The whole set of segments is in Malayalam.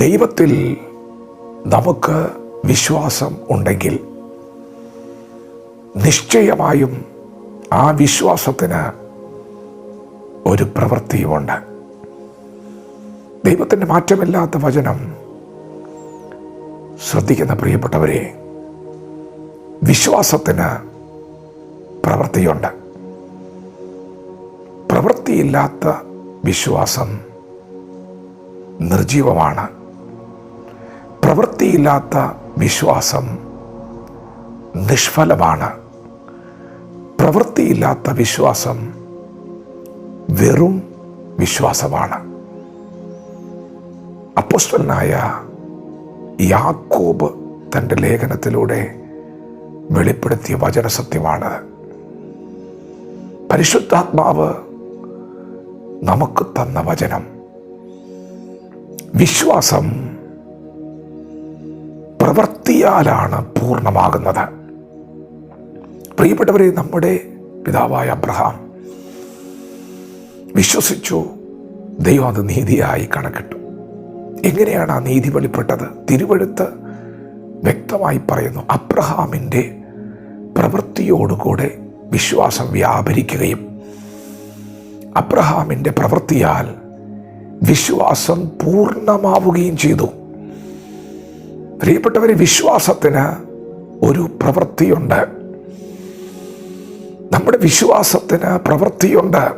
ദൈവത്തിൽ നമുക്ക് വിശ്വാസം ഉണ്ടെങ്കിൽ നിശ്ചയമായും ആ വിശ്വാസത്തിന് ഒരു പ്രവൃത്തിയുമുണ്ട്. ദൈവത്തിന്റെ മാറ്റമില്ലാത്ത വചനം ശ്രദ്ധിക്കുന്ന പ്രിയപ്പെട്ടവരെ വിശ്വാസത്തിന് പ്രവൃത്തിയുണ്ട്. പ്രവൃത്തിയില്ലാത്ത വിശ്വാസം നിർജീവമാണ്. പ്രവൃത്തിയില്ലാത്ത വിശ്വാസം നിഷ്ഫലമാണ്. പ്രവൃത്തിയില്ലാത്ത വിശ്വാസം വെറും വിശ്വാസമാണ്. അപ്പോസ്റ്റലനായ യാക്കോബ് തന്റെ ലേഖനത്തിലൂടെ വെളിപ്പെടുത്തിയ വചനസത്യമാണ്. പരിശുദ്ധാത്മാവ് നമുക്ക് തന്ന വചനം വിശ്വാസം പ്രവൃത്തിയാലാണ് പൂർണമാകുന്നത്. പ്രിയപ്പെട്ടവരെ നമ്മുടെ പിതാവായ അബ്രഹാം വിശ്വസിച്ചു ദൈവം അത് നീതിയായി കണക്കിട്ടു. എങ്ങനെയാണ് ആ നീതി വെളിപ്പെട്ടത്? തിരുവഴുത്ത് വ്യക്തമായി പറയുന്നു അബ്രഹാമിന്റെ പ്രവൃത്തിയോടുകൂടെ വിശ്വാസം വ്യാപരിക്കുകയും അബ്രഹാമിന്റെ പ്രവൃത്തിയാൽ വിശ്വാസം പൂർണമാവുകയും ചെയ്തു. പ്രിയപ്പെട്ടവരെ വിശ്വാസത്തിന് ഒരു പ്രവൃത്തിയുണ്ട്. നമ്മുടെ വിശ്വാസത്തിന് പ്രവൃത്തിയുണ്ട്.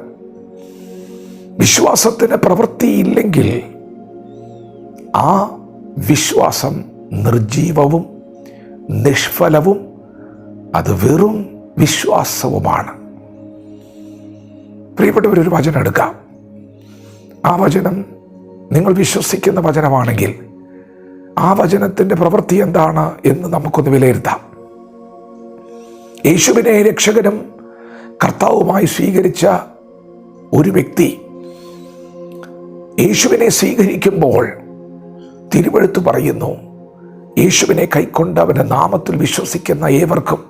വിശ്വാസത്തിന് പ്രവൃത്തിയില്ലെങ്കിൽ ആ വിശ്വാസം നിർജീവവും നിഷ്ഫലവും അത് വെറും വിശ്വാസവുമാണ്. പ്രിയപ്പെട്ടവർ ഒരു വചനം എടുക്കാം. ആ വചനം നിങ്ങൾ വിശ്വസിക്കുന്ന വചനമാണെങ്കിൽ ആ വചനത്തിന്റെ പ്രവൃത്തി എന്താണ് എന്ന് നമുക്കൊന്ന് വിലയിരുത്താം. യേശുവിനെ രക്ഷകനും കർത്താവുമായി സ്വീകരിച്ച ഒരു വ്യക്തി യേശുവിനെ സ്വീകരിക്കുമ്പോൾ തിരുവഴുത്ത് പറയുന്നു യേശുവിനെ കൈക്കൊണ്ട് അവന്റെ നാമത്തിൽ വിശ്വസിക്കുന്ന ഏവർക്കും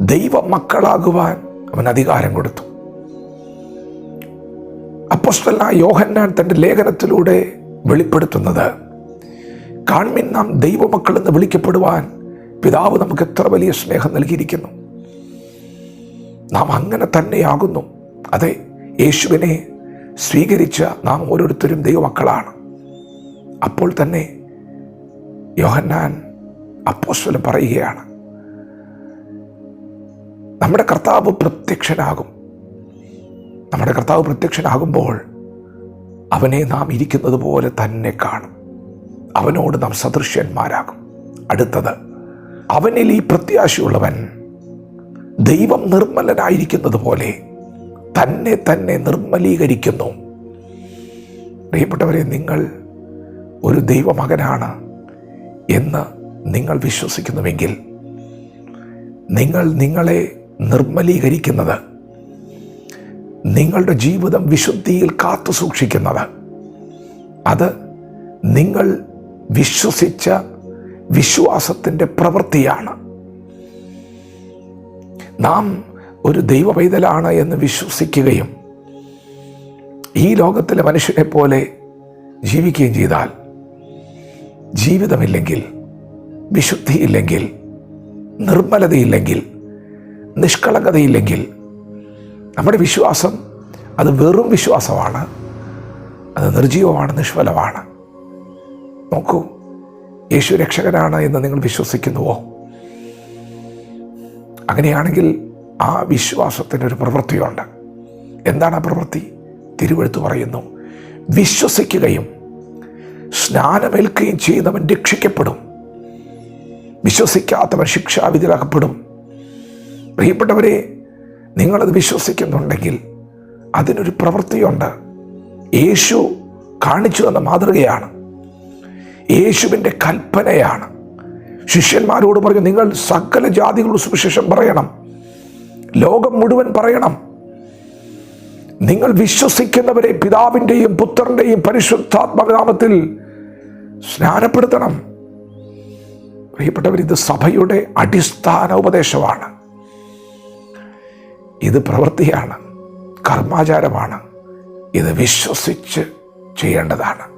ദൈവ മക്കളാകുവാൻ അവൻ അധികാരം കൊടുത്തു. അപ്പോസ്റ്റലായ യോഹന്നാൻ തന്റെ ലേഖനത്തിലൂടെ വെളിപ്പെടുത്തുന്നത് കാൺമിൻ നാം ദൈവമക്കൾ എന്ന് വിളിക്കപ്പെടുവാൻ പിതാവ് നമുക്ക് എത്ര വലിയ സ്നേഹം നൽകിയിരിക്കുന്നു. നാം അങ്ങനെ തന്നെയാകുന്നു. അതെ യേശുവിനെ സ്വീകരിച്ച നാം ഓരോരുത്തരും ദൈവമക്കളാണ്. അപ്പോൾ തന്നെ യോഹന്നാൻ അപ്പോസ്വലം പറയുകയാണ് നമ്മുടെ കർത്താവ് പ്രത്യക്ഷനാകും. നമ്മുടെ കർത്താവ് പ്രത്യക്ഷനാകുമ്പോൾ അവനെ നാം ഇരിക്കുന്നത് പോലെ തന്നെ കാണും. അവനോട് നാം സദൃശ്യന്മാരാകും. അടുത്തത് അവനിൽ ഈ പ്രത്യാശയുള്ളവൻ ദൈവം നിർമ്മലനായിരിക്കുന്നത് പോലെ തന്നെ തന്നെ നിർമ്മലീകരിക്കുന്നു. പ്രിയപ്പെട്ടവരെ നിങ്ങൾ ഒരു ദൈവമകനാണ് എന്ന് നിങ്ങൾ വിശ്വസിക്കുന്നുവെങ്കിൽ നിങ്ങൾ നിങ്ങളെ നിർമ്മലീകരിക്കുന്നത് നിങ്ങളുടെ ജീവിതം വിശുദ്ധിയിൽ കാത്തു സൂക്ഷിക്കുന്നത് അത് നിങ്ങൾ വിശ്വസിച്ച വിശ്വാസത്തിന്റെ പ്രവൃത്തിയാണ്. നാം ഒരു ദൈവ പൈതലാണ് എന്ന് വിശ്വസിക്കുകയും ഈ ലോകത്തിലെ മനുഷ്യനെ പോലെ ജീവിക്കുകയും ചെയ്താൽ ജീവിതമില്ലെങ്കിൽ വിശുദ്ധിയില്ലെങ്കിൽ നിർമ്മലതയില്ലെങ്കിൽ നിഷ്കളങ്കതയില്ലെങ്കിൽ നമ്മുടെ വിശ്വാസം അത് വെറും വിശ്വാസമാണ് അത് നിർജീവമാണ് നിഷ്ഫലമാണ്. നോക്കൂ. യേശു രക്ഷകനാണ് എന്ന് നിങ്ങൾ വിശ്വസിക്കുന്നുവോ? അങ്ങനെയാണെങ്കിൽ ആ വിശ്വാസത്തിനൊരു പ്രവൃത്തിയുണ്ട്. എന്താണ് ആ പ്രവൃത്തി? തിരുവെഴുത്ത് പറയുന്നു വിശ്വസിക്കുകയും സ്നാനമേൽക്കുകയും ചെയ്യുന്നവൻ രക്ഷിക്കപ്പെടും. വിശ്വസിക്കാത്തവൻ ശിക്ഷാവിധിയിലകപ്പെടും പ്രിയപ്പെട്ടവരെ നിങ്ങളത് വിശ്വസിക്കുന്നുണ്ടെങ്കിൽ അതിനൊരു പ്രവൃത്തിയുണ്ട്. യേശു കാണിച്ചു തന്ന മാതൃകയാണ്. യേശുവിന്റെ കൽപ്പനയാണ്. ശിഷ്യന്മാരോട് പറഞ്ഞു നിങ്ങൾ സകല ജാതികളുടെ സുവിശേഷം പറയണം. ലോകം മുഴുവൻ പറയണം. നിങ്ങൾ വിശ്വസിക്കുന്നവരെ പിതാവിന്റെയും പുത്രന്റെയും പരിശുദ്ധാത്മനാമത്തിൽ സ്നാനപ്പെടുത്തണം. പ്രിയപ്പെട്ടവർ ഇത് സഭയുടെ അടിസ്ഥാന ഉപദേശമാണ് ഇത് പ്രവൃത്തിയാണ് കർമാചാരമാണ്. ഇത് വിശ്വസിച്ച് ചെയ്യേണ്ടതാണ്.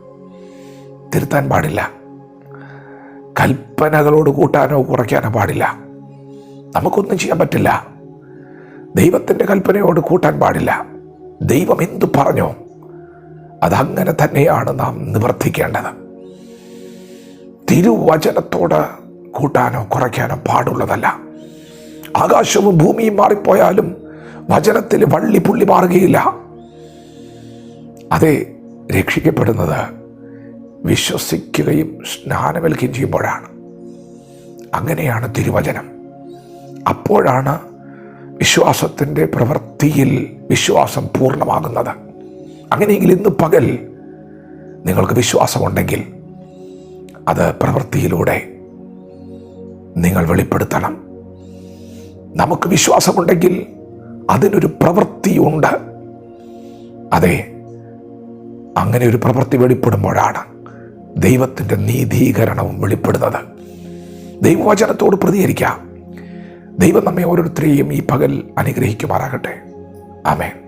തിരുത്താൻ പാടില്ല. കൽപ്പനകളോട് കൂട്ടാനോ കുറയ്ക്കാനോ പാടില്ല. നമുക്കൊന്നും ചെയ്യാൻ പറ്റില്ല. ദൈവത്തിന്റെ കൽപ്പനയോട് കൂട്ടാൻ പാടില്ല. ദൈവം എന്തു പറഞ്ഞോ അതങ്ങനെ തന്നെയാണ് നാം നിവർത്തിക്കേണ്ടത്. തിരുവചനത്തോട് കൂട്ടാനോ കുറയ്ക്കാനോ പാടുള്ളതല്ല. ആകാശവും ഭൂമിയും മാറിപ്പോയാലും വചനത്തിൽ വള്ളി പുള്ളി മാറുകയില്ല. അതെ രക്ഷിക്കപ്പെടുന്നത് വിശ്വസിക്കുകയും സ്നാനമേൽക്കുകയും ചെയ്യുമ്പോഴാണ്. അങ്ങനെയാണ് തിരുവചനം. അപ്പോഴാണ് വിശ്വാസത്തിന്റെ പ്രവൃത്തിയിൽ വിശ്വാസം പൂർണമാകുന്നത്. അങ്ങനെയെങ്കിൽ ഇന്ന് പകൽ നിങ്ങൾക്ക് വിശ്വാസമുണ്ടെങ്കിൽ അത് പ്രവൃത്തിയിലൂടെ നിങ്ങൾ വെളിപ്പെടുത്തണം. നമുക്ക് വിശ്വാസമുണ്ടെങ്കിൽ അതിനൊരു പ്രവൃത്തിയുണ്ട്. അതെ അങ്ങനെ ഒരു പ്രവൃത്തി വെളിപ്പെടുമ്പോഴാണ്. ദൈവത്തിന്റെ നീതീകരണവും വെളിപ്പെടുന്നത്. ദൈവവചനത്തോട് പ്രതികരിക്കാം. ദൈവം നമ്മെ ഓരോരുത്തരെയും ഈ പകൽ അനുഗ്രഹിക്കുമാറാകട്ടെ. ആമേൻ.